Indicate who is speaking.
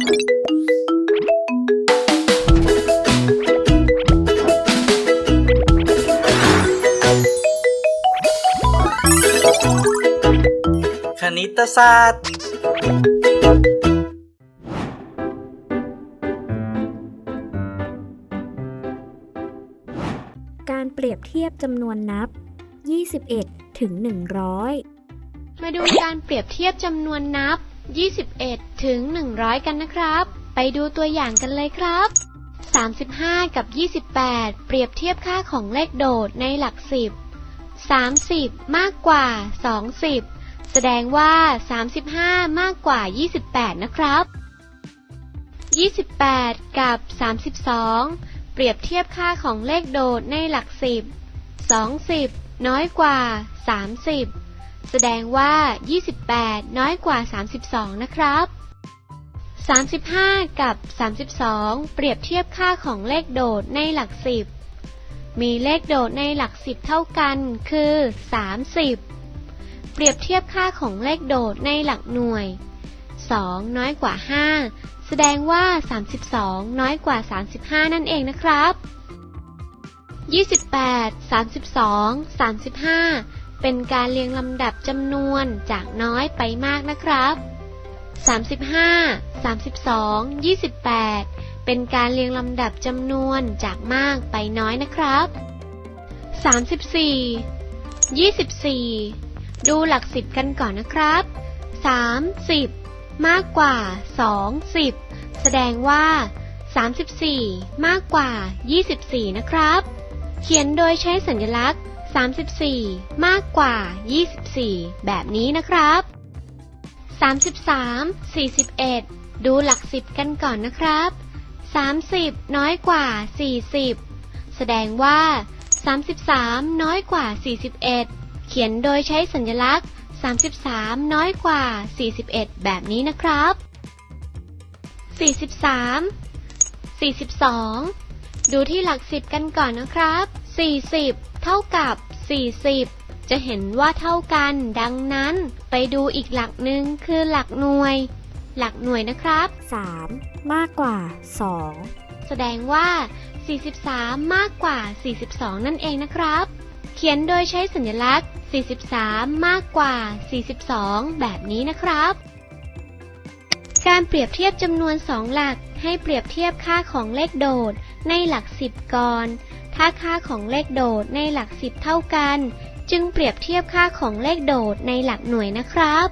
Speaker 1: คณิตศาสตร์
Speaker 2: การเปรียบเทียบจำนวนนับ 21 ถึง 100
Speaker 3: มาดูการเปรียบเทียบจำนวนนับ 21 ถึง 100 กันนะครับ ไปดูตัวอย่างกันเลยครับ 35 กับ 28 เปรียบเทียบค่าของเลขโดดในหลักสิบ30 มากกว่า 20 แสดงว่า 35 มากกว่า 28 นะครับ 28 กับ 32 เปรียบเทียบค่าของเลขโดดในหลักสิบ20 น้อยกว่า 30 แสดงว่า 28 น้อยกว่า 32 นะครับ 35 กับ 32 เปรียบเทียบค่าของเลขโดดในหลักสิบมีเลขโดดในหลักสิบเท่ากัน คือ 30 เปรียบเทียบค่าของเลขโดดในหลักหน่วย 2 น้อยกว่า 5 แสดงว่า 32 น้อยกว่า 35 นั่นเองนะครับ 28 32 35 เป็นการเรียงลำดับจำนวนจากน้อยไปมากนะครับ 35 32 28 เป็นการเรียงลำดับจำนวนจากมากไปน้อยนะครับ 34 24 ดูหลักสิบกันก่อนนะครับ 30 มากกว่า 20 แสดงว่า 34 มากกว่า 24 นะครับ เขียนโดยใช้สัญลักษณ์ 34 มากกว่า 24 แบบนี้นะครับ 33 41 ดูหลักสิบกันก่อนนะครับ 30 น้อยกว่า 40 แสดงว่า 33 น้อยกว่า 41 เขียนโดยใช้สัญลักษณ์ 33 น้อยกว่า 41 แบบนี้นะครับ 43 42 ดูที่หลักสิบกันก่อนนะครับ 40 เท่ากับ 40 จะเห็นว่าเท่ากัน ดังนั้นไปดูอีกหลักหนึ่งคือหลักหน่วย หลักหน่วยนะครับ
Speaker 2: 3 มากกว่า
Speaker 3: แสดงว่า 43 มากกว่า 42 นั่นเองนะครับ เขียนโดยใช้สัญลักษณ์ 43 มากกว่า 42 แบบนี้นะครับ การเปรียบเทียบจำนวน 2 หลักให้เปรียบเทียบค่าของเลขโดดในหลัก 10 ก่อน ถ้าค่าของเลขโดดในหลักสิบเท่ากัน จึงเปรียบเทียบค่าของเลขโดดในหลักหน่วยนะครับ